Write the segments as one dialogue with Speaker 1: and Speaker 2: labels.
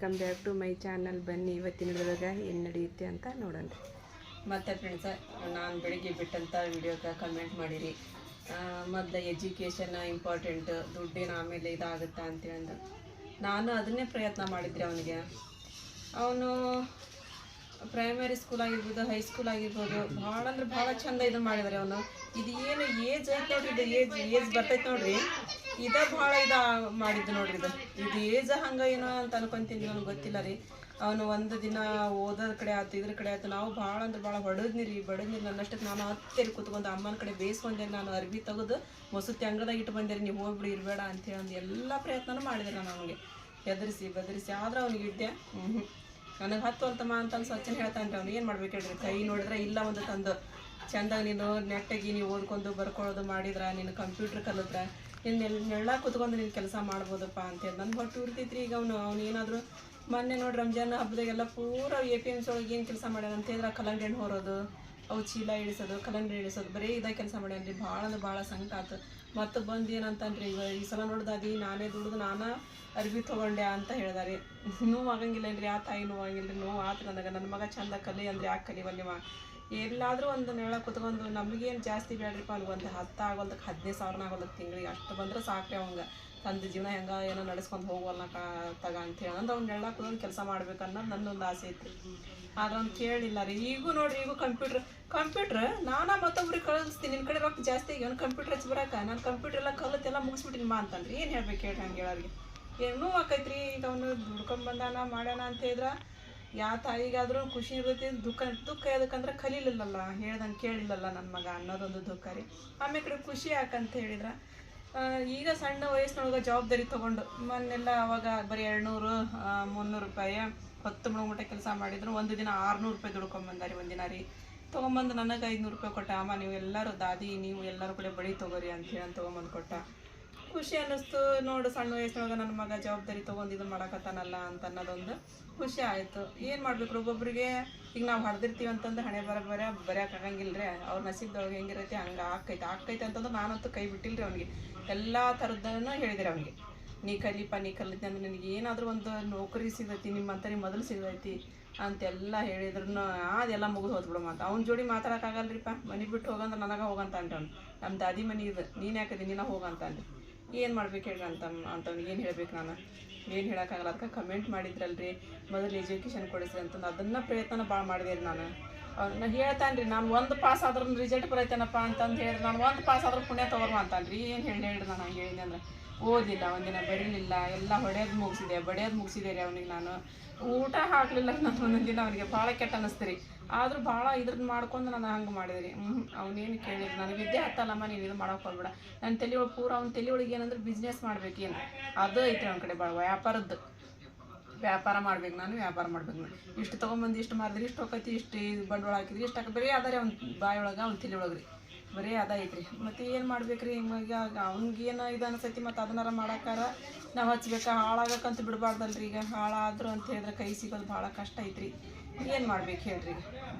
Speaker 1: Welcome back to my channel ಬನ್ನಿ, ಇವತ್ತಿನ ಏನು ನಡೆಯುತ್ತೆ ಅಂತ ನೋಡೋಣ.
Speaker 2: ಮತ್ತು ಫ್ರೆಂಡ್ಸ ನಾನು ಬೆಳಿಗ್ಗೆ ಬಿಟ್ಟಂಥ ವಿಡಿಯೋಗೆ ಕಮೆಂಟ್ ಮಾಡಿರಿ. ಮತ್ತು ಎಜುಕೇಷನ್ ಇಂಪಾರ್ಟೆಂಟ್ ದುಡ್ಡಿನ ಆಮೇಲೆ ಇದಾಗುತ್ತಾ ಅಂತೇಳಿ ನಾನು ಅದನ್ನೇ ಪ್ರಯತ್ನ ಮಾಡಿದ್ರಿ ಅವನಿಗೆ. ಅವನು ಪ್ರೈಮರಿ ಸ್ಕೂಲ್ ಆಗಿರ್ಬೋದು ಹೈಸ್ಕೂಲ್ ಆಗಿರ್ಬೋದು, ಭಾಳ ಅಂದ್ರೆ ಭಾಳ ಚಂದ ಇದು ಮಾಡಿದ್ರೆ ಅವನು. ಇದು ಏನು ಏಜ್ ಐತೆ ನೋಡ್ರಿ, ಇದು ಏಜ್ ಏಜ್ ಬರ್ತೈತೆ ನೋಡ್ರಿ. ಇದ ಭಾಳ ಇದ ಮಾಡಿದ್ದು ನೋಡ್ರಿ ಇದು. ಇದು ಏಜ್ ಹಂಗ ಏನೋ ಅಂತ ಅನ್ಕೊಂತೀನಿ ನನಗೆ ಗೊತ್ತಿಲ್ಲ ರೀ. ಅವನು ಒಂದು ದಿನ ಓದೋದ್ ಕಡೆ ಆಯ್ತು, ಇದ್ರ ಕಡೆ ಆಯ್ತು. ನಾವು ಭಾಳ ಅಂದ್ರೆ ಭಾಳ ಹೊಡೆದ್ನಿ ರೀ, ಬಡದ್ನಿ ನನ್ನಷ್ಟಕ್ಕೆ ನಾನು ಹತ್ತೇರಿ ಕೂತ್ಕೊಂಡು ಅಮ್ಮನ ಕಡೆ ಬೇಯಿಸ್ಕೊಂಡೆ, ನಾನು ಅರ್ಬಿ ತೆಗೆದು ಮೊಸರು ಅಂಗದಾಗ ಇಟ್ಟು ಬಂದೆ ನೀವು ಹೋಗ್ಬಿಡಿ, ಇರಬೇಡ ಅಂತೇಳಿ ಹೇಳಿ ಎಲ್ಲ ಪ್ರಯತ್ನನೂ ಮಾಡಿದೆ ನಾನು ಅವನಿಗೆ. ಹೆದರಿಸಿ, ಬೆದರಿಸಿ ಆದ್ರೆ ಅವ್ನಿಗೆ ಇದ್ದೆ. ನನಗೆ ಹತ್ತು ಅಂತಮ್ಮ ಅಂತ ಸ್ವಚ್ಛನ ಹೇಳ್ತಾನೆ ಅವ್ನು, ಏನು ಮಾಡ್ಬೇಕು ಹೇಳ್ರಿ, ಕೈ ನೋಡಿದ್ರೆ ಇಲ್ಲ ಒಂದು ತಂದು. ಚಂದಾಗ ನೀನು ನೆಟ್ಟಗಿ ನೀವು ಓದ್ಕೊಂಡು ಬರ್ಕೊಳ್ಳೋದು ಮಾಡಿದ್ರೆ, ನೀನು ಕಂಪ್ಯೂಟರ್ ಕಲಿತ್ರ ನಿನ್ನ ನೆಳ್ಳ ಕುತ್ಕೊಂಡು ನೀನು ಕೆಲಸ ಮಾಡ್ಬೋದಪ್ಪ ಅಂತೇಳಿ ನನ್ನ ಹೊಟ್ಟು ಉರ್ತೈತ್ರಿ ಈಗ ಅವನು, ಅವ್ನು ಏನಾದರೂ ಮೊನ್ನೆ ನೋಡಿ ರಂಜಾನ್ ಹಬ್ಬದಾಗೆಲ್ಲ ಪೂರ ಎ ಪಿ ಎಮ್ಸ್ ಒಳಗೆ ಏನು ಕೆಲಸ ಮಾಡ್ಯಾನ ಅಂತ ಹೇಳಿದ್ರೆ ಕಲಂಗ್ರಿ ಹಣ್ಣು ಹೊರೋದು, ಅವು ಚೀಲ ಇಳಿಸೋದು ಕಲಂಗ್ರಿ ಇಳಿಸೋದು, ಬರೀ ಇದಾಗ ಕೆಲಸ ಮಾಡ್ಯಾನ್ರಿ, ಭಾಳ ಅಂದ್ರೆ ಭಾಳ ಸಂಕಟ ಆತು. ಮತ್ತು ಬಂದು ಏನಂತನ್ರಿ ಈಗ ಈ ಸಲ ನೋಡ್ದಾದಿ ನಾನೇ ದುಡ್ದು ನಾನಾ ಅರ್ಬಿ ತೊಗೊಂಡೆ ಅಂತ ಹೇಳ್ದಾರಿ. ನೋವು ಆಗಂಗಿಲ್ಲ ರೀ ಆ ತಾಯಿ ನೋವು ರೀ ನೋವು ಆತು ನನಗೆ ನನ್ನ ಮಗ ಚಂದ ಕಲಿ ಅಂದ್ರೆ ಯಾಕೆ ಕಲಿವಲ್ಲಿವ ಎಲ್ಲಾದರೂ ಒಂದು ನೆಳ ಕುತ್ಕೊಂಡು ನಮಗೇನು ಜಾಸ್ತಿ ಬೇಡ್ರಿಪ್ಪ ಅಲ್ಲಿ ಒಂದು ಹತ್ತು ಆಗೋದಕ್ಕೆ ಹದಿನೈದು ಸಾವಿರನ ಆಗೋದಕ್ಕೆ ತಿಂಗಳಿಗೆ ಅಷ್ಟು ಬಂದ್ರೆ ಸಾಕ್ರಿ ಅವಂಗೆ. ತಂದು ಜೀವನ ಹೆಂಗೆ ಏನೋ ನಡೆಸ್ಕೊಂಡು ಹೋಗೋಲ್ಲ ಕಾ ತಗ ಅಂತೇಳಿ. ಅಂದ್ರೆ ಅವ್ನು ನೆಳ ಕುತ್ಕೊಂಡು ಕೆಲಸ ಮಾಡ್ಬೇಕು ಅನ್ನೋದು ನನ್ನೊಂದು ಆಸೆ ಐತಿ ಆದ್ರೆ ಅವ್ನು ಕೇಳಿಲ್ಲ ರೀ. ಈಗೂ ನೋಡ್ರಿ, ಈಗೂ ಕಂಪ್ಯೂಟ್ರ್ ಕಂಪ್ಯೂಟ್ರ್ ನಾನಾ ಮತ್ತೊಬ್ರಿಗೆ ಕಳಿಸ್ತೀನಿ. ನಿನ್ನ ಕಡೆ ರೊಕ್ಕ ಜಾಸ್ತಿ ಆಗಿ ಅವ್ನು ಕಂಪ್ಯೂಟ್ರ್ ಹಚ್ಚಿ ಬರಾಕ ನಾನು ಕಂಪ್ಯೂಟ್ರ್ ಎಲ್ಲ ಕಲಿತೆಲ್ಲ ಮುಗಿಸ್ಬಿಟ್ಟಿನಿ ಮಾ ಅಂತಂದ್ರೆ ಏನು ಹೇಳ್ಬೇಕು ಹೇಳಿ ಹಂಗೆ ಹೇಳೋರಿಗೆ. ಏನೂ ಆಕೈತ್ರಿ. ಈಗ ಅವನು ದುಡ್ಕೊಂಡ್ ಬಂದಾನ, ಮಾಡ್ಯಾನ ಅಂತ ಹೇಳಿದ್ರೆ ಯಾವ ತಾಯಿಗಾದ್ರೂ ಖುಷಿ ಇರ್ತೈತಿ ದುಃಖ ದುಃಖ ಯಾವುದಕ್ಕಂದ್ರೆ ಕಲೀಲಿಲ್ಲಲ್ಲ, ಹೇಳ್ದಂಗೆ ಕೇಳಿಲ್ಲಲ್ಲ ನನ್ನ ಮಗ ಅನ್ನೋದೊಂದು ದುಃಖ ರೀ. ಆಮೇಲೆ ಕಡೆ ಖುಷಿ ಯಾಕಂತ ಹೇಳಿದ್ರೆ ಈಗ ಸಣ್ಣ ವಯಸ್ಸಿನೊಳಗೆ ಜವಾಬ್ದಾರಿ ತೊಗೊಂಡು, ಮೊನ್ನೆಲ್ಲ ಅವಾಗ ಬರೀ ಎರಡುನೂರು ಮುನ್ನೂರು ರೂಪಾಯಿ, ಹತ್ತು ಮುಳುಗುಮಟ ಕೆಲಸ ಮಾಡಿದ್ರು, ಒಂದು ದಿನ ಆರುನೂರು ರೂಪಾಯಿ ದುಡ್ಕೊಂಬಂದಾರಿ ಒಂದಿನ ರೀ. ತೊಗೊಂಬಂದು ನನಗೆ ಐದುನೂರು ರೂಪಾಯಿ ಕೊಟ್ಟ, ಅಮ್ಮ ನೀವು ಎಲ್ಲರೂ ದಾದಿ, ನೀವು ಎಲ್ಲರೂ ಕೂಡ ಬಳಿ ತೊಗೋರಿ ಅಂತ ಹೇಳಿ ತೊಗೊಂಬಂದು ಕೊಟ್ಟ. ಖುಷಿ ಅನ್ನಿಸ್ತು ನೋಡು ಸಣ್ಣ ವಯಸ್ಸಿನೊಳಗೆ ನನ್ನ ಮಗ ಜವಾಬ್ದಾರಿ ತೊಗೊಂಡು ಇದು ಮಾಡಕತ್ತಾನಲ್ಲ ಅಂತ ಅನ್ನೋದೊಂದು ಖುಷಿ ಆಯಿತು. ಏನು ಮಾಡ್ಬೇಕು ಒಬ್ಬೊಬ್ಬರಿಗೆ ಈಗ ನಾವು ಹೊಡೆದಿರ್ತೀವಿ ಅಂತಂದ್ರೆ ಹಣೆ ಬರ ಬರ ಬರೆಯೋಕ್ಕಾಗಂಗಿಲ್ಲ ರೀ ಅವ್ರ ನಸೀಬ್ದೊಳಗೆ ಹೆಂಗಿರೈತಿ ಹಂಗೆ ಆಕೈತೆ ಆಕೈತೆ ಅಂತಂದ್ರೆ ನಾನಂತೂ ಕೈ ಬಿಟ್ಟಿಲ್ರಿ ಅವನಿಗೆ. ಎಲ್ಲ ಥರದ್ದನ್ನು ಹೇಳಿದಿರಿ ಅವನಿಗೆ. ನೀ ಕಲಿಪ ನೀ ಕಲಿತೆ ಅಂದ್ರೆ ನಿನಗೆ ಏನಾದರೂ ಒಂದು ನೌಕರಿ ಸಿಗೈತಿ ನಿಮ್ಮಂತ ನಿಮ್ಮ ಮೊದಲು ಸಿಗೈತಿ ಅಂತೆಲ್ಲ ಹೇಳಿದ್ರು ಅದೆಲ್ಲ ಮುಗಿದು ಹೋದ್ಬಿಡು ಮಾತು. ಅವ್ನ ಜೋಡಿ ಮಾತಾಡೋಕ್ಕಾಗಲ್ರಿಪ್ಪ ಮನೆ ಬಿಟ್ಟು ಹೋಗಂದ್ರೆ ನನಗೆ ಹೋಗಂತ ಅಂತ ಅವ್ನು. ನಮ್ಮ ದಾದಿ ಮನೆ ಇದು. ನೀನು ಯಾಕದಿ ನೀನ ಹೋಗಂತ ಅಂದ್ರಿ. ಏನು ಮಾಡ್ಬೇಕು ಹೇಳಿ ಅಂತ ಅಂತವ್ನಿಗೆ ಏನು ಹೇಳ್ಬೇಕು ನಾನು? ಏನು ಹೇಳೋಕ್ಕಾಗಲ್ಲ? ಅದಕ್ಕೆ ಕಮೆಂಟ್ ಮಾಡಿದ್ರಲ್ರಿ. ಮೊದಲು ಎಜುಕೇಷನ್ ಕೊಡಿಸ್ರಿ ಅಂತಂದು. ಅದನ್ನು ಪ್ರಯತ್ನ ಭಾಳ ಮಾಡಿದೆ ರೀ ನಾನು. ಅವ್ರನ್ನ ಹೇಳ್ತಾನೆ ರೀ, ನಾನು ಒಂದು ಪಾಸ್ ಆದ್ರೂ ರಿಸಲ್ಟ್ ಬರೈತೇನಪ್ಪ ಅಂತಂದು ಹೇಳಿದ್ರೆ ನಾನು ಒಂದು ಪಾಸ್ ಆದ್ರೂ ಪುಣ್ಯ ತೊಗೊಳ್ಮ ಅಂತಾನೆ ರೀ ಏನು ಹೇಳಿ ಹೇಳ್ರಿ ನಾನು ಹಂಗೆ ಹೇಳಿದೆ ಅಂದ್ರೆ. ಓದಿಲ್ಲ, ಒಂದಿನ ಬರೀಲಿಲ್ಲ, ಎಲ್ಲ ಹೊಡೆಯೋದು ಮುಗಿಸಿದೆ, ಬಡಿಯೋದು ಮುಗಿಸಿದೆ ರೀ ಅವನಿಗೆ ನಾನು. ಊಟ ಹಾಕಲಿಲ್ಲ ನಾನು ದಿನ ಅವನಿಗೆ ಭಾಳ ಕೆಟ್ಟ ಅನ್ನಿಸ್ತು ರೀ. ಆದ್ರೂ ಭಾಳ ಇದ್ರದ್ದು ಮಾಡ್ಕೊಂಡು ನಾನು ಹಂಗೆ ಮಾಡಿದೆ ರೀ. ಹ್ಞೂ ಅವನೇನು ಕೇಳಿದ್ರು ನನಗೆ ವಿದ್ಯೆ ಹತ್ತಲ್ಲಮ್ಮ, ನೀನು ಇದು ಮಾಡೋಕೆ ಹೋಗ್ಬೇಡ. ನನ್ನ ತಲೆಯೊಳಗೆ ಪೂರ ಅವ್ನ ತಲೆ ಒಳಗೆ ಏನಂದ್ರೆ ಬಿಸ್ನೆಸ್ ಮಾಡ್ಬೇಕೇನು ಅದು ಐತ್ರಿ ಅವ್ನ ಕಡೆ ಭಾಳ ವ್ಯಾಪಾರದ್ದು ವ್ಯಾಪಾರ ಮಾಡ್ಬೇಕು ನಾನು, ವ್ಯಾಪಾರ ಮಾಡ್ಬೇಕು ನಾನು. ಇಷ್ಟು ತೊಗೊಂಬಂದು ಇಷ್ಟು ಮಾಡಿದ್ರೆ ಇಷ್ಟು ಹೋಗೈತಿ ಇಷ್ಟು ಬಂಡವಾಳ ಹಾಕಿದ್ರಿ ಇಷ್ಟು ಹಾಕಿ, ಬರೀ ಅದ ರೀ ಅವ್ನ ಬಾಯಿ ಒಳಗೆ ಅವ್ನ ತಲೆ ಒಳಗೆ ರೀ. ಬರೀ ಅದ ಐತ್ರಿ. ಮತ್ತು ಏನು ಮಾಡ್ಬೇಕ್ರಿ? ಈಗ ಅವ್ನಿಗೇನು ಇದು ಅನ್ಸೈತಿ ಮತ್ತು ಅದನ್ನಾರ ಮಾಡಕ್ಕಾರ ನಾವು ಹಚ್ಬೇಕಾ? ಹಾಳಾಗಕ್ಕಂತ ಬಿಡಬಾರ್ದಲ್ರಿ ಈಗ. ಹಾಳಾದ್ರು ಅಂತ ಹೇಳಿದ್ರೆ ಕೈ ಸಿಗೋದು ಭಾಳ ಕಷ್ಟ ಐತ್ರಿ. ಏನು ಮಾಡ್ಬೇಕು ಹೇಳ್ರಿ?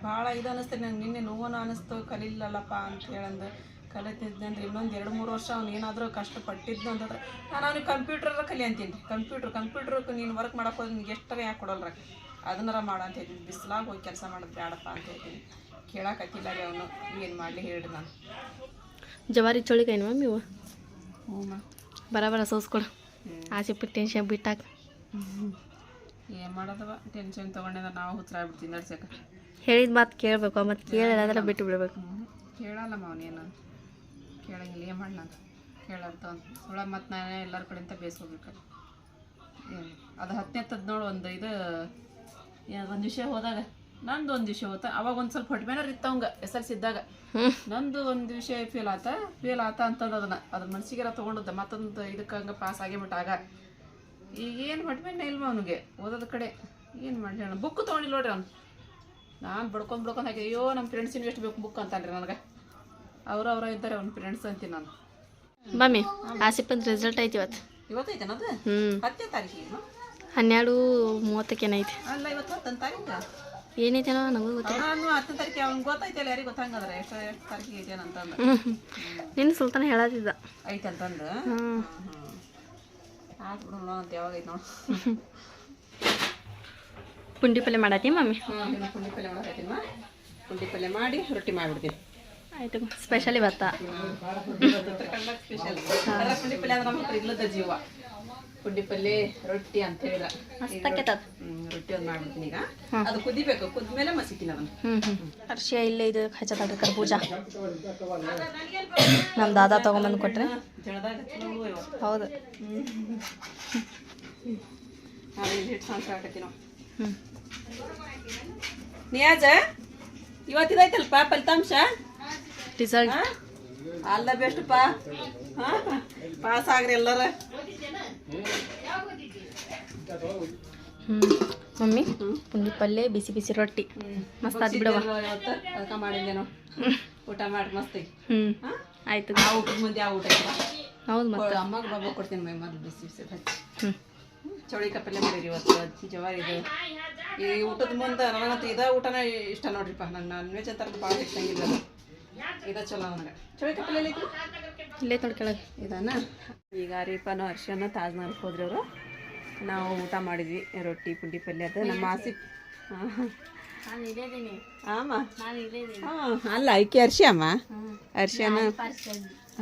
Speaker 2: ಭಾಳ ಇದು ಅನ್ನಿಸ್ತು ನಂಗೆ ನಿನ್ನೆ ನೋವನ ಅನ್ನಿಸ್ತು ಕಲಿಲ್ಲಲ್ಲಪ್ಪ ಅಂತ ಹೇಳಂದು ಕಲಿತಿದ್ದೇನ್ರಿ ಇನ್ನೊಂದು ಎರಡು ಮೂರು ವರ್ಷ ಅವ್ನು ಏನಾದರೂ ಕಷ್ಟಪಟ್ಟಿದ್ದು ಅಂತಂದ್ರೆ ನಾನು ಅವ್ನಿಗೆ ಕಂಪ್ಯೂಟರ್ ಕಲಿ ಅಂತೀನಿ ಕಂಪ್ಯೂಟ್ರ್ ಕಂಪ್ಯೂಟ್ರ್ ನೀನು ವರ್ಕ್ ಮಾಡಕ್ಕೆ ಹೋದ್ರೆ ನಿನ್ಗೆ ಎಷ್ಟರ ಯಾಕೆ ಕೊಡೋಲ್ರ? ಅದನ್ನಾರ ಮಾಡ ಅಂತ ಹೇಳ್ತೀನಿ. ಬಿಸಿಲಾಗಿ ಹೋಗಿ ಕೆಲಸ ಮಾಡೋದು ಬೇಡಪ್ಪ ಅಂತ ಹೇಳ್ತೀನಿ. ಕೇಳಕತ್ತಿಲ್ಲ ರೀ ಅವನು. ಏನು ಮಾಡಲಿ ಹೇಳ್ರಿ ನಾನು.
Speaker 1: ಜವಾರಿ ಚೋಳಿಕಾಯಿ ಮಮ್ಮಿ ಇವು?
Speaker 2: ಹ್ಞೂ
Speaker 1: ಬರ ಬರ ಸೋಸ್ಕೊಡು ಆಸೆ ಬಿಟ್ಟು ಟೆನ್ಷನ್ ಬಿಟ್ಟಾಕ.
Speaker 2: ಏನು ಮಾಡೋದವ? ಟೆನ್ಷನ್ ತೊಗೊಂಡಿದ್ರೆ ನಾವು ಹುಚ್ಚರಾಗ್ಬಿಡ್ತೀವಿ ನಡ್ಸಕ್ಕೆ
Speaker 1: ಹೇಳಿದ ಮಾತು ಕೇಳಬೇಕು. ಮತ್ತು ಕೇಳಿಲ್ಲ ಬಿಟ್ಟು ಬಿಡ್ಬೇಕು.
Speaker 2: ಕೇಳಲ್ಲ ಕೇಳಲ್ಲಮ್ಮ ಅವನೇನು ಕೇಳಂಗಿಲ್ಲ. ಏನು ಮಾಡಲ್ಲ ಅಂತ ಕೇಳಂತ ಸುಳ ಮತ್ತು ನಾನೇ ಎಲ್ಲರ ಕಡೆಯಿಂದ ಬೇಯಿಸ್ಕೋಬೇಕು ಏನು? ಅದು ಹತ್ತನೇ ತದ್ ನೋಡು ಒಂದು ಇದು ಒಂದು ವಿಷಯ ಹೋದಾಗ. ನಂದು ಒಂದು ವಿಷಯ ಹೋತ ಅವಾಗ ಒಂದು ಸ್ವಲ್ಪ ಹೊಟ್ಟೆ ಮೇಲೆ ಇತ್ತವಂಗ ಎಸ್ ಎಲ್ ಸಿ ಇದ್ದಾಗ. ನಂದು ಒಂದು ವಿಷಯ ಫೇಲ್ ಆತ. ಫೇಲ್ ಆತ ಅಂತಂದು ಅದನ್ನ. ಅದ್ರ ಮನ್ಸಿಗೆಲ್ಲ ತೊಗೊಂಡದ. ಮತ್ತೊಂದು ಇದಕ್ಕೆ ಹಂಗೆ ಪಾಸ್ ಆಗ ಈಗ ಏನು ಹೊಟ್ಟೆ ಮೇಲೆ ಇಲ್ವ ಅವನಿಗೆ? ಓದೋದ ಕಡೆ. ಏನು ಮಾಡಲಿ ಅಣ್ಣ ಬುಕ್ ತೊಗೊಂಡಿಲ್ಲ ನೋಡ್ರಿ ಅವ್ನು. ನಾನು ಬಡ್ಕೊಂಡು ಬಡ್ಕೊಂಡು ಹಾಕಿ ಅಯ್ಯೋ ನಮ್ಮ ಫ್ರೆಂಡ್ಸಿನ ಎಷ್ಟು ಬೇಕು ಬುಕ್ ಅಂತಾನ್ರಿ ನನಗೆ. ಅವ್ರು ಅವರ ಇದ್ದಾರೆ ಅವ್ನ ಫ್ರೆಂಡ್ಸ್ ಅಂತೀನಿ ನಾನು.
Speaker 1: ಮಮ್ಮಿ ಆಸಿಪಂದ್ ರಿಸಲ್ಟ್ ಐತಿ ಇವತ್ತು
Speaker 2: ಇವತ್ತೈತೇನ ಅದು?
Speaker 1: ಹ್ಞೂ
Speaker 2: ಹತ್ತನೇ ತಾರೀಕಿಗೆ
Speaker 1: ಹನ್ನೆರಡು ಮೂವತ್ತಕ್ಕೇನೈತಿ
Speaker 2: ಅಲ್ಲ ಇವತ್ತು ಹತ್ತನೇ ತಾರೀಕು.
Speaker 1: ಏನೈತೇನೋ ನಮಗೂ ಗೊತ್ತಿಲ್ಲ.
Speaker 2: ನಾನು ಹತ್ತನೇ ತಾರೀಕಿಗೆ ಅವ್ನಿಗೆ ಗೊತ್ತೈತಲ್ಲ ಯಾರಿಗೆ ಗೊತ್ತಂಗದ್ರೆ? ಎಷ್ಟು ಎಷ್ಟು ತಾರೀಕಿಗೆ ಐತೇನ ಅಂತಂದು.
Speaker 1: ನಿನ್ನ ಸುಲ್ತಾನ ಹೇಳತ್ತಿದ್ದ
Speaker 2: ಐತೆ ಅಂತಂದು? ಆಯ್ತು ಬಿಡು ಅಂತ ಯಾವಾಗ ಐತೆ ನೋಡು.
Speaker 3: ಪುಂಡಿ ಪಲ್ಯ ಮಾಡತ್ತಿ ಮಮ್ಮಿ
Speaker 2: ಪುಂಡಿ ಪಲ್ಯ ಮಾಡಕತ್ತೀನಮ್ಮ ಪುಂಡಿ ಪಲ್ಯ ಮಾಡಿ ರೊಟ್ಟಿ ಮಾಡಿಬಿಡ್ತೀನಿ.
Speaker 3: ಆಯ್ತು ಸ್ಪೆಷಲಿ ಭತ್ತ
Speaker 2: ಸ್ಪೆಷಲ್ ಪುಂಡಿ ಪಲ್ಯ ಅಂದ್ರೆ ನಮ್ಮ ಹತ್ರ ಇಲ್ಲದ ಜೀವ. ಪುಂಡಿ ಪಲ್ಲೆ ರೊಟ್ಟಿ ಅಂತ ಹೇಳಿದ ರೊಟ್ಟಿ ಒಂದು ಮಾಡ್ಬಿಡ್ತೀನಿ ಈಗ. ಅದು ಕುದಿಬೇಕು ಕುದ್ಮೇಲೆ ಮಸಿತೀನಿ
Speaker 3: ಅವನು. ಅರ್ಶಿಯ ಇಲ್ಲೇ ಇದು ಹಚ್ಚತಾಗ ಕರ್ಬೂಜ ನಮ್ಮ ದಾದಾ ತಗೊಂಬಂದು ಕೊಟ್ರೆ. ಹೌದು.
Speaker 2: ನಿಯಾಜ ಇವತ್ತಿದೈತಲ್ಪ ಫಲಿತಾಂಶ?
Speaker 3: ರಿಸಲ್ಟ್
Speaker 2: ಆಲ್ ದ ಬೆಸ್ಟ್ ಪಾ ಪಾಸ್ ಆಗ್ರಿ ಎಲ್ಲರ.
Speaker 3: ಹ್ಞೂ ಮಮ್ಮಿ ಪುಂಡಿ ಪಲ್ಯ ಬಿಸಿ ಬಿಸಿ ರೊಟ್ಟಿ. ಮಸ್ತ್ ಆತ್ ಬಿಡವ
Speaker 2: ಅದಕ್ಕ ಅದಕ್ಕೆ ಮಾಡಿದ್ದೇನು ಊಟ ಮಾಡಿ ಮಸ್ತಿ
Speaker 3: ಹ್ಞೂ
Speaker 2: ಹಾ?
Speaker 3: ಆಯ್ತು.
Speaker 2: ಆ ಊಟದ ಮುಂದೆ ಆ ಊಟ ನಾವು
Speaker 3: ಹೌದು ಮತ್ತೆ.
Speaker 2: ಅಮ್ಮಗೆ ಬಾಬಾ ಕೊಡ್ತೀನಿ ಮೈ ಮೊದಲು ಬಿಸಿ ಬಿಸಿ ಹಚ್ಚಿ.
Speaker 3: ಹ್ಞೂ
Speaker 2: ಚೌಳಿಕಾಯಿ ಪಲ್ಯ ಮಾಡಿರಿ ಇವತ್ತು. ಜವಾರಿ ಇದು. ಈ ಊಟದ ಮುಂದೆ ನನಗಂತೂ ಇದೇ ಊಟನೇ ಇಷ್ಟ ನೋಡ್ರಿಪ್ಪ. ನನ್ನ ನಾನ್ ವೆಜ್ ಅಂತ ಭಾಳ ಇಷ್ಟಂಗಿಲ್ಲ ಅದು. ಇದ ಚಲೋ ನನಗೆ
Speaker 3: ಇಲ್ಲೇ ಕೆಳಗೆ.
Speaker 2: ಇದನ್ನ? ಈಗ ರೀಪಾನು ಅರ್ಶನ ತಾಜ್ಮಹಲ್ಗೆ ಹೋದ್ರಿ ಅವರು ನಾವು ಊಟ ಮಾಡಿದ್ವಿ ರೊಟ್ಟಿ ಪುಂಡಿ ಪಲ್ಯ ಅದು. ನಮ್ಮ ಆಸಿ ಆಮ? ಅಲ್ಲ ಐಕೆ ಅರ್ಶಿ ಅಮ್ಮ. ಅರ್ಶಿಯನ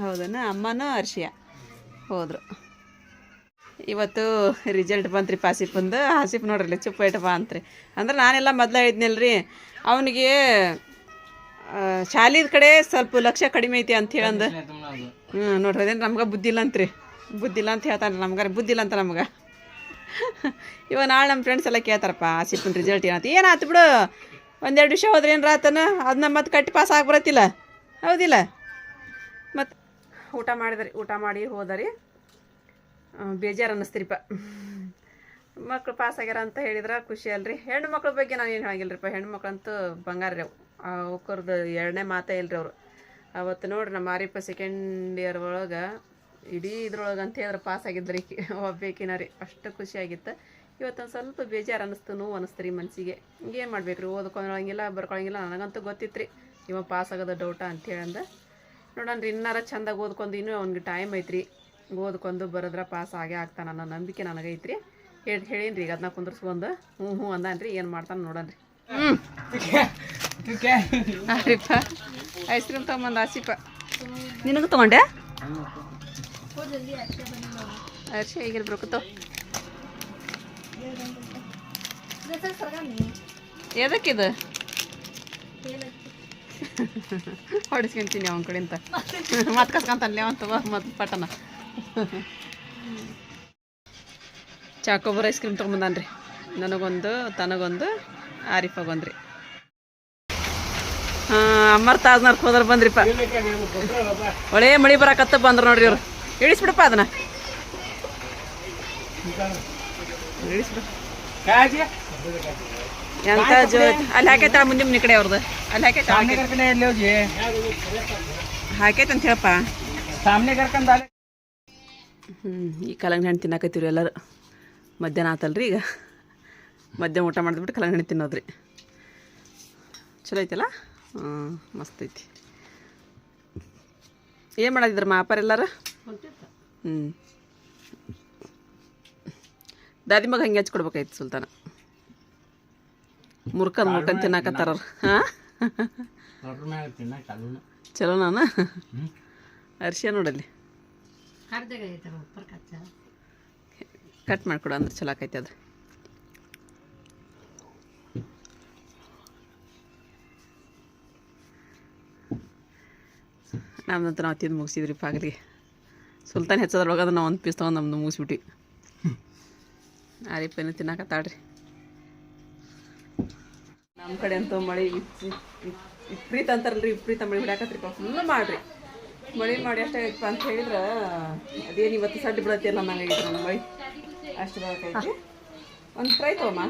Speaker 2: ಹೌದನ? ಅಮ್ಮನೂ ಅರ್ಶಿಯ. ಹೋದ್ರು. ಇವತ್ತು ರಿಸಲ್ಟ್ ಬಂತ್ರಿ ಆಸಿಫಂದು ಆಸಿಫ್ ನೋಡ್ರಿ ಚುಪ್ಪ ಐಟಪ್ಪ ಬಾ ಅಂತ್ರಿ. ಅಂದ್ರೆ ನಾನೆಲ್ಲ ಮೊದ್ಲ ಹೇಳಿದ್ನಲ್ರಿ ಅವನಿಗೆ ಶಾಲಿದ ಕಡೆ ಸ್ವಲ್ಪ ಲಕ್ಷ್ಯ ಕಡಿಮೆ ಐತಿ ಅಂತ ಹೇಳಂದು. ಹ್ಞೂ ನೋಡ್ರಿ ಅದೇನು ನಮ್ಗೆ ಬುದ್ಧಿ ಇಲ್ಲ ಅಂತ್ರಿ. ಬುದ್ಧಿ ಇಲ್ಲ ಅಂತ ಹೇಳ್ತಾನೆ ನಮ್ಗಾರ ಬುದ್ಧಿ ಇಲ್ಲ ಅಂತ ನಮ್ಗೆ. ಇವ ನಾಳೆ ನಮ್ಮ ಫ್ರೆಂಡ್ಸ್ ಎಲ್ಲ ಕೇಳ್ತಾರಪ್ಪ ಸಿಪ್ಪಿನ ರಿಸಲ್ಟ್ ಏನಂತ. ಏನಾಯ್ತು ಬಿಡು ಒಂದೆರಡು ವಿಷಯ ಹೋದ್ರೆ ಏನು ರಾತನ ಅದನ್ನ ಮತ್ತೆ ಕಟ್ಟಿ ಪಾಸ್ ಆಗಿ ಬರತ್ತಿಲ್ಲ. ಹೌದಿಲ್ಲ? ಮತ್ತು ಊಟ ಮಾಡಿದ್ರಿ ಊಟ ಮಾಡಿ ಹೋದರಿ. ಬೇಜಾರು ಅನ್ನಿಸ್ತೀರಿಪ್ಪ ಮಕ್ಳು ಪಾಸ್ ಆಗ್ಯಾರ ಅಂತ ಹೇಳಿದ್ರೆ ಖುಷಿ ಅಲ್ರಿ. ಹೆಣ್ಣು ಮಕ್ಕಳ ಬಗ್ಗೆ ನಾನು ಏನು ಹೇಳಂಗಿಲ್ಲರಿಪ್ಪ ಹೆಣ್ಣು ಮಕ್ಕಳಂತೂ ಬಂಗಾರ ರೀ ಅವು. ಅವಕ್ಕರ್ದು ಎರಡನೇ ಮಾತೇ ಇಲ್ರಿ ಅವರು. ಅವತ್ತು ನೋಡ್ರಿ ನಮ್ಮ ಮಾರಿಪ್ಪ ಸೆಕೆಂಡ್ ಇಯರ್ ಒಳಗೆ ಇಡೀ ಇದ್ರೊಳಗೆ ಅಂತ ಹೇಳಿದ್ರೆ ಪಾಸ್ ಆಗಿದ್ರಿ ಒಬ್ಬೇಕಿನ ರೀ ಅಷ್ಟು ಖುಷಿಯಾಗಿತ್ತು ಇವತ್ತೊಂದು ಸ್ವಲ್ಪ ಬೇಜಾರು ಅನ್ನಿಸ್ತು ನೋವು ಅನ್ನಿಸ್ತು ರೀ ಮನಸ್ಸಿಗೆ ಏನು ಮಾಡ್ಬೇಕು ರೀ ಓದ್ಕೊಳಂಗಿಲ್ಲ ಬರ್ಕೊಳಂಗಿಲ್ಲ, ನನಗಂತೂ ಗೊತ್ತಿತ್ತು ರೀ ಇವ ಪಾಸ್ ಆಗೋದು ಡೌಟ ಅಂತೇಳಂದ ನೋಡೋಣ ರೀ ಇನ್ನಾರ ಚಂದಾಗಿ ಓದ್ಕೊಂಡು ಇನ್ನೂ ಅವ್ನಿಗೆ ಟೈಮ್ ಐತ್ರಿ. ಓದ್ಕೊಂಡು ಬರೋದ್ರೆ ಪಾಸ್ ಆಗೇ ಆಗ್ತಾನೆ ಅನ್ನೋ ನಂಬಿಕೆ ನನಗೈತ್ರಿ. ಹೇಳಿ ಹೇಳೀನಿ ರೀ ಈಗ ಅದನ್ನ ಕುಂದ್ರಿಸ್ಕೊಂಡು. ಹ್ಞೂ ಹ್ಞೂ ಅಂದಾನ್ರಿ, ಏನು ಮಾಡ್ತಾನೆ ನೋಡೋಣ ರೀ ಆರಿಪ್ಪ ಐಸ್ ಕ್ರೀಮ್ ತೊಗೊಂಬಂದು ಆಸಿಪ ನಿನಗೂ ತೊಗೊಂಡೆ? ಅರ್ಶಿ ಹೇಗಿರ್ಬೇಕು ತೋ. ಎದಕ್ಕಿದು? ಹೊಡಿಸ್ಕೊಂತೀನಿ ಅವನ ಕಡೆಯಿಂದ ಮತ್ತೆ ಕಸ್ಕೊಂತಾನೆ ಅವಂತ ಮತ್ತೆ ಪಟನ. ಚಾಕೋಬರ್ ಐಸ್ ಕ್ರೀಮ್ ತೊಗೊಂಬಂದಾನ್ರಿ. ನನಗೊಂದು, ತನಗೊಂದು, ಆರಿಫಾಗೊಂದ್ರಿ. ಅಮರ್ ತಾಜ್ನರ್ ಹೋದ್ರ ಬಂದ್ರಿಪ್ಪ. ಒಳ್ಳೆ ಮಳಿ ಬರಕತ್ತ ಬಂದ್ರ ನೋಡ್ರಿ ಇವ್ರು. ಇಳಿಸ್ಬಿಡಪ್ಪ ಅದನ್ನ. ಎಂತ ಅಲ್ಲಿ ಹಾಕೈತ ಮುಂದೆ ನಿಮ್ಮ ಕಡೆ ಅವ್ರದ್ದು ಅಲ್ಲಿ ಹಾಕೈತ. ಅಂತ ಹೇಳಪ್ಪ. ಹ್ಞೂ ಈ ಕಲಂಗ್ ಹಣ್ಣು ತಿನ್ನಕತ್ತೀವ್ರಿ ಎಲ್ಲರು. ಮಧ್ಯಾಹ್ನ ಆತಲ್ರಿ ಈಗ. ಮಧ್ಯಾಹ್ನ ಊಟ ಮಾಡಿದ್ಬಿಟ್ಟು ಕಲಂಗ್ ಹಣ್ಣು ತಿನ್ನೋದ್ರಿ. ಚಲೋ ಐತಲ್ಲ? ಹ್ಞೂ ಮಸ್ತೈತಿ ಐತಿ. ಏನು ಮಾಡಿದ್ರ ಮಾಪಾರ ಎಲ್ಲಾರ? ಹ್ಞೂ ದಾದಿ ಮಗ ಹಂಗೆ ಹಚ್ಕೊಡ್ಬೇಕಾಯ್ತು ಸುಲ್ತಾನ. ಮುರ್ಕನ್ ಮುರ್ಕನ್ ತಿನ್ನಾಕತ್ತಾರ ಹಾಂ? ಚಲೋ ನಾನು? ಅರ್ಶಿಯ ನೋಡಲ್ಲಿ? ಕಟ್ ಮಾಡ್ಕೊಡು ಅಂದ್ರೆ ಚಲೋ ಆಕೈತೆ ಅದು. ನಮ್ದಂತ ನಾವು ತಿಂದು ಮುಗಿಸಿದ್ರಿ ಪಾಗಲಿಗೆ. ಸುಲ್ತಾನ್ ಹೆಚ್ಚದ್ರೊಳಗೆ ಅದನ್ನ ಒಂದು ಪೀಸ್ ತೊಗೊಂಡು ನಮ್ದು ಮುಗಿಸ್ಬಿಟ್ವಿ. ಆರಿಪೇನು ತಿನ್ನಾಕತ್ತಾಳ್ರಿ. ನಮ್ಮ ಕಡೆ ಅಂತೂ ಮಳೆ ವಿಪ್ರೀತ ಅಂತಾರಲ್ರಿ, ವಿಪರೀತ ಮಳೆ ಬಿಡಾಕತ್ರಿಪ್ಪ ಫುಲ್ ಮಾಡ್ರಿ. ಮಳೆ ಮಾಡಿ ಅಷ್ಟಾಗೈತಪ್ಪ ಅಂತ ಹೇಳಿದ್ರೆ ಅದೇನು ಇವತ್ತು ಸಡ್ಡು ಬಿಡತ್ತಿಲ್ಲ ನಂಗೆ ನಮ್ಮ ಮಳೆ. ಅಷ್ಟು ಬರಕೈತಿ ಒಂದು ಫ್ರೈ ತಗೊಮ್ಮ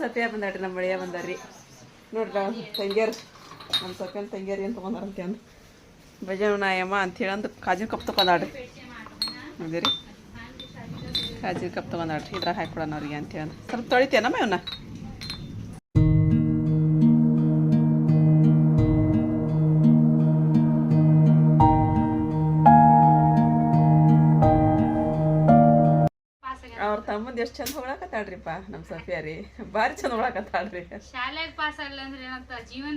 Speaker 2: ಸತ್ಯ ಬಂದಾಡ್ರಿ ನಮ್ಮ ಮಳೆಯ ಬಂದಾರ್ರಿ ನೋಡ್ರಿ ತಂಗಿಯರು ನಮ್ಮ ಸತ್ಯನ ತಂಗ್ಯಾರು ಏನು ತೊಗೊಂಡಾರಂತೆ ಅಂದು ಬಜಾನು ನಾಯಮ್ಮ ಅಂತ ಹೇಳಂದು ಕಾಜಿನ ಕಪ್ ತೊಗೊಂಡಾಡ್ರಿ ನೋಡಿರಿ ಕಾಜಿನ ಕಪ್ ತೊಗೊಂಡಾಡ್ರಿ ಇದ್ರಾಗ ಹಾಕೊಡೋಣ ಅವ್ರಿಗೆ ಅಂತೇಳಿ ಸ್ವಲ್ಪ ತೊಳಿತೇನಮ್ಮ ಇವನ್ನ ಎಷ್ಟು ಚಂದ ಹೊಗಳಕತ್ತಾಳ್ರಿಪ್ಪ ನಮ್ಮ ಸಫಿಯಾ ರೀ. ಭಾರಿ ಚಂದ ಹೊಳಕತ್ತಾಳ್ರಿ
Speaker 3: ಶಾಲೆಗೆ ಪಾಸ್ ಆಗಲ್ಲ ಅಂದ್ರೆ ಏನಂತ ಜೀವನ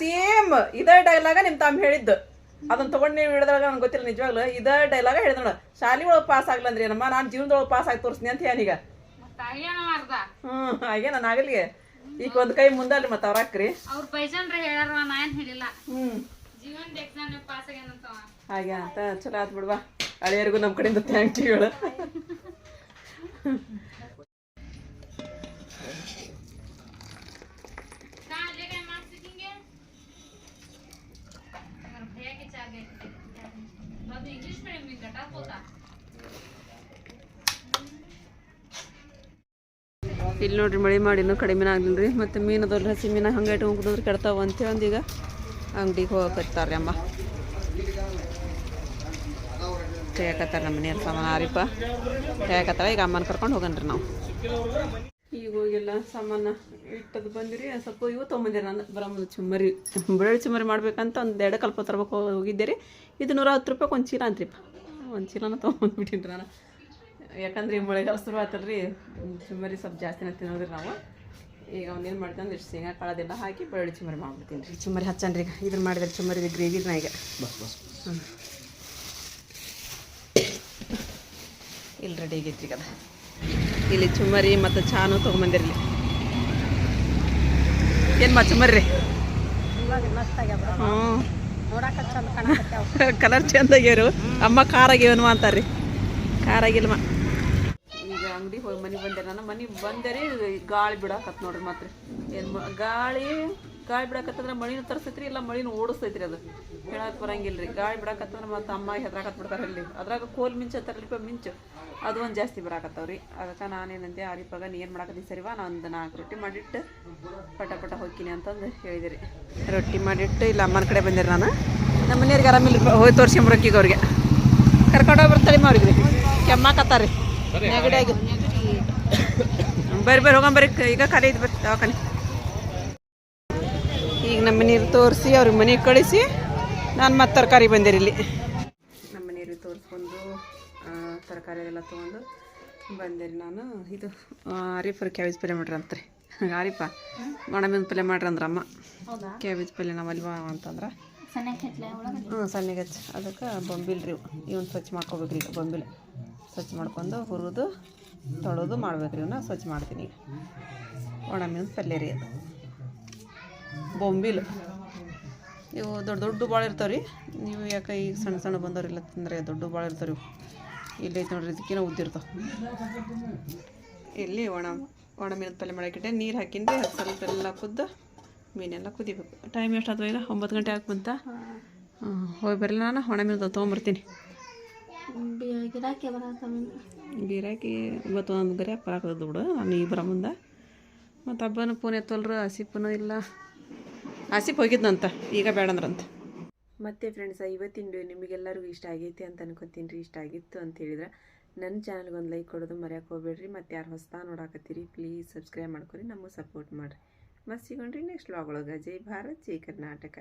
Speaker 2: ಸೇಮ್ ಇದೇ ಡೈಲಾಗ ನಿಮ್ ತಮ್ಮ ಹೇಳಿದ್ದು. ಅದನ್ನ ತಗೊಂಡ್ ನೀವು ಹಿಡಿದಾಗ ನನ್ಗೆ ಗೊತ್ತಿಲ್ಲ ನಿಜವಾಗ್ಲು. ಇದೇ ಡೈಲಾಗ ಹೇಳಿದ ನೋಡ. ಶಾಲಿ ಒಳಗೆ ಪಾಸ್ ಆಗ್ಲಂದ್ರಿ ಏನಮ್ಮ ನಾನು ಜೀವನದೊಳಗೆ ಪಾಸ್ ಆಗಿ ತೋರಿಸ್ನಿ ಅಂತ ಏನೀಗ ಹ್ಮ್ ಹಾಗೆ ನಾನು ಆಗಲಿಗೆ. ಈಗ ಒಂದ್ ಕೈ ಮುಂದಲ್ರಿ ಮತ್ತೆ ಅವ್ರಾಕ್ರಿ
Speaker 3: ಅವ್ರ ಬೈಜನ್ರ ಹೇಳಾರ ನಾನು ಹೇಳಿಲ್ಲ.
Speaker 2: ಹ್ಮ್.
Speaker 3: ಜೀವನದ ಎಕ್ಸಾಮ್ ಪಾಸ್ ಆಗ್ಯಾನಂತ
Speaker 2: ಹಾಗೆ ಅಂತ ಚಲೋ ಆತ್ ಬಿಡ್ವಾ. ಹಳೆಯರಿಗೂ ನಮ್ಮ ಕಡೆಯಿಂದ ಥ್ಯಾಂಕ್ ಯು ಹೇಳು. ಇಲ್ಲಿ ನೋಡ್ರಿ ಮಳೆ ಮಾಡಿನೂ ಕಡಿಮೆ ಆಗ್ಲಿಲ್ಲ ರೀ ಮತ್ತು ಮೀನದವ್ರು ಹಸಿ ಮೀನು ಹಂಗೆ ಇಟ್ಕೊಂಡು ಕುಡಿದ್ರೆ ಕೆಡ್ತಾವ ಅಂತೇಳಿ ಈಗ ಅಂಗಡಿಗೆ ರೀ ಅಮ್ಮ. ತೆಗಕತ್ತಾರೆ ನಮ್ಮ ಮನೆಯವ್ರ ಸಾಮಾನು ಆರಿಪ್ಪ ಯಾಕತ್ತಾರ ಈಗ ಅಮ್ಮನ ಕರ್ಕೊಂಡು ಹೋಗನ್ರಿ ನಾವು. ಈಗ ಹೋಗಿಲ್ಲ ಸಾಮಾನು ಇಟ್ಟದು ಬಂದಿರಿ ಸ್ವಲ್ಪ ಇವು ತೊಗೊಂಬಂದಿರಿ ನಾನು ಬ್ರಹ್ಮದ ಚುಮ್ಮರಿ. ಬೆಳ್ಳುಳ್ಳಿ ಚುಮ್ಮರಿ ಮಾಡ್ಬೇಕಂತ ಒಂದು ಎರಡು ಕಲ್ಪ ತರ್ಬೇಕು ಹೋಗಿದ್ದೆ ರೀ. ಇದು ನೂರ ಹತ್ತು ರೂಪಾಯಿ ಒಂದು ಚೀಲ ಅಂತ್ರಿಪ್ಪ. ಒಂದು ಚೀಲನ ತೊಗೊಂಬಂದ್ಬಿಟ್ಟಿನಿ ನಾನು. ಯಾಕಂದ್ರೆ ಈ ಮಳೆಗಾಲ ಶುರು ಆಯ್ತಲ್ರಿ ಚುಮ್ಮರಿ ಸ್ವಲ್ಪ ಜಾಸ್ತಿನ ತಿನ್ನೋದ್ರಿ ನಾವು. ಈಗ ಅವ್ನೇನು ಮಾಡ್ತೀನಿ ಅಂದ್ರೆ ಇಷ್ಟು ಶೇಂಗಾ ಕಾಳದೆಲ್ಲ ಹಾಕಿ ಬೆಳ್ಳುಳ್ಳಿ ಚುಮ್ಮರಿ ಮಾಡ್ಬಿಡ್ತೀನಿ ರೀ. ಚುಮ್ಮರಿ ಹಚ್ಚನ್ರಿ ಈಗ. ಇದನ್ನ ಮಾಡಿದ್ರೆ ಚುಮ್ಮರಿ ಗ್ರೇವಿ ನಾ ಈಗ. ಹ್ಮ್. ಇಲ್ಲಿ ರೆಡಿ ಆಗೈತ್ರಿ ಈಗ ಇಲ್ಲಿ ಚುಮ್ಮರಿ ಮತ್ತು ಚಾನು ತೊಗೊಂಬಂದಿರಲಿ. ಏನು ಮಾ ಚುಮ್ಮರಿ? ಹ್ಞೂ ಕಲರ್ ಚಂದ ಆಗ್ಯಾರು ಅಮ್ಮ ಖಾರ ಆಗ್ಯಾವನ್ವ ಅಂತಾರ್ರಿ. ಖಾರ ಆಗಿಲ್ಮ ಈಗ ಅಂಗಡಿ ಹೋಗಿ ಮನೆ ಬಂದೆ ನಾನು. ಮನೆ ಬಂದೆ ರೀ ಗಾಳಿ ಬಿಡಾಕತ್ ನೋಡ್ರಿ ಮಾತ್ರ. ಏನು ಗಾಳಿ ಗಾಳಿ ಬಿಡಾಕತ್ತಂದ್ರೆ ಮಳಿನೂ ತರ್ಸೈತ್ರಿ, ಇಲ್ಲ ಮಳಿನೂ ಓಡಿಸ್ತೈತ್ರಿ ಅದು. ಹೇಳಕ್ ಬರಂಗಿಲ್ಲ ರೀ ಗಾಳಿ ಬಿಡಾಕತ್ತಂದ್ರೆ ಮತ್ತೆ ಅಮ್ಮ ಹೆದ್ರಾಕತ್ ಬಿಡ್ತಾರೆ ಅಲ್ಲಿ ಅದ್ರಾಗ ಕೋಲ್ ಮಿಂಚತ್ತಾರಲ್ಪ ಮಿಂಚು. ಅದು ಒಂದು ಜಾಸ್ತಿ ರೀ ಅದಕ್ಕೆ ನಾನೇನಂತೆ ಆರಿಪಾಗ ನೀ ಏನು ಮಾಡಾಕತ್ತೀನಿ ಸರಿವಾ ಒಂದು ನಾಲ್ಕು ರೊಟ್ಟಿ ಮಾಡಿಟ್ಟು ಪಟ ಪಟ ಹೋಗ್ತೀನಿ ಅಂತಂದು ಹೇಳಿದಿರಿ. ರೊಟ್ಟಿ ಮಾಡಿಟ್ಟು ಇಲ್ಲ ಅಮ್ಮನ ಕಡೆ ಬಂದಿರಿ ನಾನು. ನಮ್ಮ ಮನೆಯವ್ರಿಗೆ ಆರಾಮಿಲ್ಲ ಹೋಗಿ ತೋರಿಸ್ಕೊಂಬರಕ್ಕೀಗ ಅವ್ರಿಗೆ. ಕರ್ಕೊಂಡೋಗಿ ಬರ್ತಾಳೆ ಅವ್ರಿಗೆ ಕೆಮ್ಮಾಕತ್ತಾರಿ. ನೆಗಡಿಯಾಗಿ. ಬರ್ರಿ ಬರ್ರಿ ಹೋಗಂಬರ್ರಿ ಈಗ ಖಾಲಿ ಐತಿ ಬರ್ರಿ ದವಾಖಾನೆ. ಈಗ ನಮ್ಮ ಮನೆಯವ್ರು ತೋರಿಸಿ ಅವ್ರಿಗೆ ಮನೆಗೆ ಕಳಿಸಿ. ನಾನು ಮತ್ತೆ ತರಕಾರಿ ಬಂದಿರಿ ಇಲ್ಲಿ. ನಮ್ಮ ನೀರು ತೋರಿಸ್ಕೊಂಡು ತರಕಾರಿ ಎಲ್ಲ ತೊಗೊಂಡು ಬಂದಿರಿ ನಾನು. ಇದು ಆರಿಫರ್ ಕ್ಯಾಬೇಜ್ ಪಲ್ಯ ಮಾಡ್ರಿ ಅಂತ್ರಿ. ಆರಿಫ ಒಣಮೀನು ಪಲ್ಯ ಮಾಡ್ರಿ ಅಂದ್ರ ಅಮ್ಮ. ಕ್ಯಾಬೇಜ್ ಪಲ್ಯ ನಾವು ಅಲ್ವಾ ಅಂತಂದ್ರೆ. ಹ್ಞೂ ಸಣ್ಣಗೆ ಹಚ್ಚಿ ಅದಕ್ಕೆ ಬೊಂಬಿಲ್ ರೀ ಇವನ್ ಸ್ವಚ್ಛ ಮಾಡ್ಕೋಬೇಕು ರೀ ಬೊಂಬಿಲ್. ಸ್ವಚ್ಛ ಮಾಡ್ಕೊಂಡು ಹುರಿದು ತೊಳೆದು ಮಾಡ್ಬೇಕ್ರಿ ಇವನ್ನ ಸ್ವಚ್ಛ ಮಾಡ್ತೀನಿ ಈಗ. ಒಣ ಮೀನು ಪಲ್ಯ ರೀ ಅದು. ಬೊಂಬಿಲ್. ಇವು ದೊಡ್ಡ ದೊಡ್ಡ ಭಾಳ ಇರ್ತಾವೆ ರೀ ನೀವು ಯಾಕೆ ಈಗ ಸಣ್ಣ ಸಣ್ಣ ಬಂದವರಿಲ್ಲ ತಿಂದರೆ ದೊಡ್ಡ ಭಾಳ ಇರ್ತಾವೆ ಇವು. ಇಲ್ಲಿ ಐತೆ ನೋಡ್ರಿ ಇದಕ್ಕಿನ ಉದ್ದಿರ್ತಾವೆ ಇಲ್ಲಿ ಒಣ ಒಣ ಮೀನು ಪಲ್ಯ ಮಾಡಕ್ಕಿಟ್ಟೆ ನೀರು ಹಾಕಿಂದೆ ಸ್ವಲ್ಪ ಎಲ್ಲ ಕುದ್ದು ಮೀನೆಲ್ಲ ಕುದಿಬೇಕು. ಟೈಮ್ ಎಷ್ಟಾದ್ವ ಈಗ ಒಂಬತ್ತು ಗಂಟೆ ಆಗಿ ಬಂತ? ಹೋಗಿ ಬರಲಿಲ್ಲ ನಾನು, ಒಣ ಮೀನು ತೊಗೊಂಬರ್ತೀನಿ ಗಿರಾಕಿ, ಇವತ್ತು ಒಂದು ಗರಿ ಬರಾಕದ ಬಿಡು ನಾನು ಈಗ ಬರೋ ಮುಂದೆ. ಮತ್ತು ಹಬ್ಬನೂ ಪೂನೆ ಎತ್ತಲ್ರು ಹಸಿಪ್ಪನೂ ಇಲ್ಲ. ಆಸಿಫ್ ಹೋಗಿದ್ನಂತ ಈಗ ಬೇಡ ಅಂದ್ರಂತ ಮತ್ತೆ ಫ್ರೆಂಡ್ಸ ಇವತ್ತಿನ ನಿಮಗೆಲ್ಲರಿಗೂ ಇಷ್ಟ ಆಗೈತಿ ಅಂತ ಅನ್ಕೊತೀನಿ ರೀ, ಇಷ್ಟ ಆಗಿತ್ತು ಅಂತ ಹೇಳಿದ್ರೆ ನನ್ನ ಚಾನಲ್ಗೆ ಒಂದು ಲೈಕ್ ಕೊಡೋದು ಮರೆಯೋಕೆ ಹೋಗ್ಬೇಡ್ರಿ, ಮತ್ತು ಯಾರು ಹೊಸ್ತಾ ನೋಡಾಕತ್ತೀರಿ ಪ್ಲೀಸ್ ಸಬ್ಸ್ಕ್ರೈಬ್ ಮಾಡ್ಕೊರಿ, ನಮಗೆ ಸಪೋರ್ಟ್ ಮಾಡಿರಿ. ಮತ್ತೆ ಸಿಗೋಣ್ರಿ ನೆಕ್ಸ್ಟ್ ವ್ಲಾಗ್ ಒಳಗೆ. ಜೈ ಭಾರತ್, ಜೈ ಕರ್ನಾಟಕ.